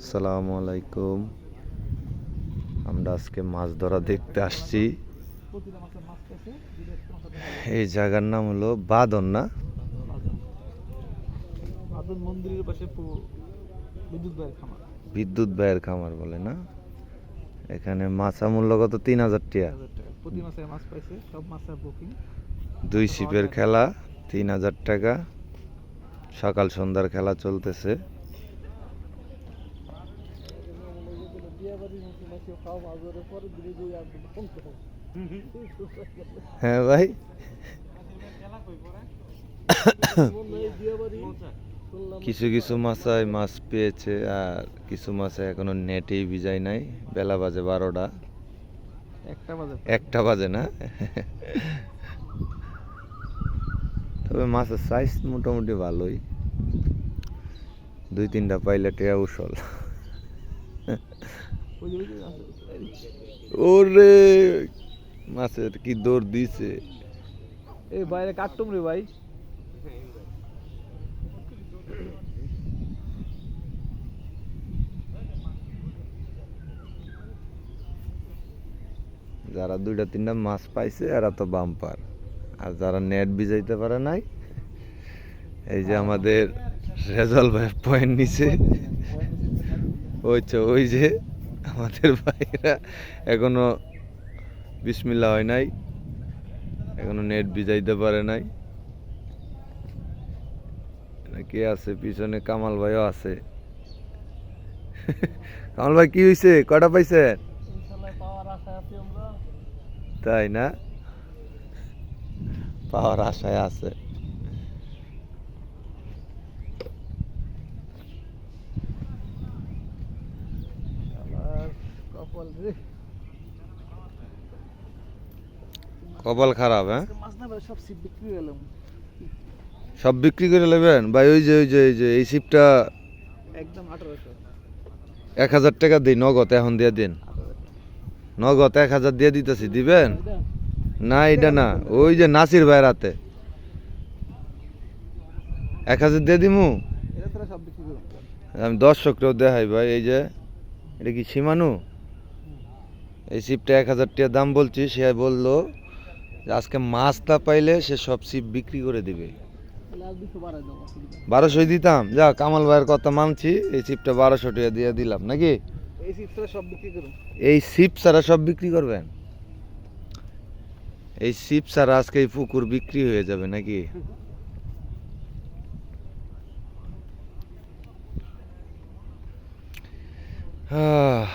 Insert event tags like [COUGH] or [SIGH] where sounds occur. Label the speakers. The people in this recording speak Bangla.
Speaker 1: আসসালামু আলাইকুম। আমরা আজকে মাছ ধরা দেখতে আসছি। এই জায়গার নাম হলো বাদন না?
Speaker 2: মন্দিরের পাশে বিদ্যুৎ ভাইয়ের খামার।
Speaker 1: বিদ্যুৎ ব্যয়ের খামার বলে না? এখানে মাছা মূল্য কত? তিন হাজার টাকা
Speaker 2: হাজার টাকা। প্রতি মাসে মাছ পাইছে সব মাছের বুকিং
Speaker 1: দুই সিপের খেলা তিন হাজার টাকা। সকাল সন্ধ্যার খেলা চলতেছে। হ্যাঁ ভাই। কিছু কিছু মাছায় মাছ পেয়েছে আর কিছু মাছে এখনও নেটেই ভিজায় নাই। বেলা বাজে বারোটা।
Speaker 2: একটা বাজে।
Speaker 1: একটা বাজে না? তবে মাছের সাইজ মোটামুটি ভালোই। দুই তিনটা পাইলে টেয়া উসল। ওরে মাছের কি দৌড় দিছে?
Speaker 2: এই বাইরে কাটতুম রে ভাই।
Speaker 1: যারা দুইটা তিনটা মাছ পাইছে এরা তো বাম্পার। আর যারা নেট ভিজাইতে পারে নাই এই যে আমাদের রেজাল ভাই পয়েন্ট নিছে। ওই ওই যে আমাদের ভাইরা এখনও বিসমিল্লা হয় নাই এখনও নেট ভিজাইতে পারে নাই। কে আছে? পিছনে কামাল ভাইও আছে। [LAUGHS] কামাল ভাই কি হয়েছে কটা পাইছেন? তাই না? পাওয়ার আশায় আছে।
Speaker 2: কপাল
Speaker 1: খারাপ হ্যাঁ?
Speaker 2: ভাই সব বিক্রি
Speaker 1: করে নেবেন? ভাই ওই যে ওই যে ওই যে এই শিপটা
Speaker 2: একদম আঠারোশো।
Speaker 1: এক হাজার টাকা দিই নগদ এখন দিয়ে দিন। নগদ এক হাজার দিয়ে দিতেছি দিবেন? না এটা না ওই যে নাসির ভাইয়ের হাতে। এক হাজার দিয়ে দিমু? আমি দর্শকরাও দেখাই ভাই এই যে এটা কি সীমানু? এই সিপটা এক হাজার টাকা দাম বলছি সে বলল আজকে মাছ না পাইলে সে সব সিপ বিক্রি করে দিবে। বারোশোই দিতাম যা কামাল ভাইয়ের কথা মানছি এই সিপটা বারোশো টাকা দিয়ে দিলাম নাকি? এই সিপ ছাড়া সব বিক্রি করবেন? এই সিপ ছাড়া আজকে এই পুকুর বিক্রি হয়ে যাবে নাকি? আহ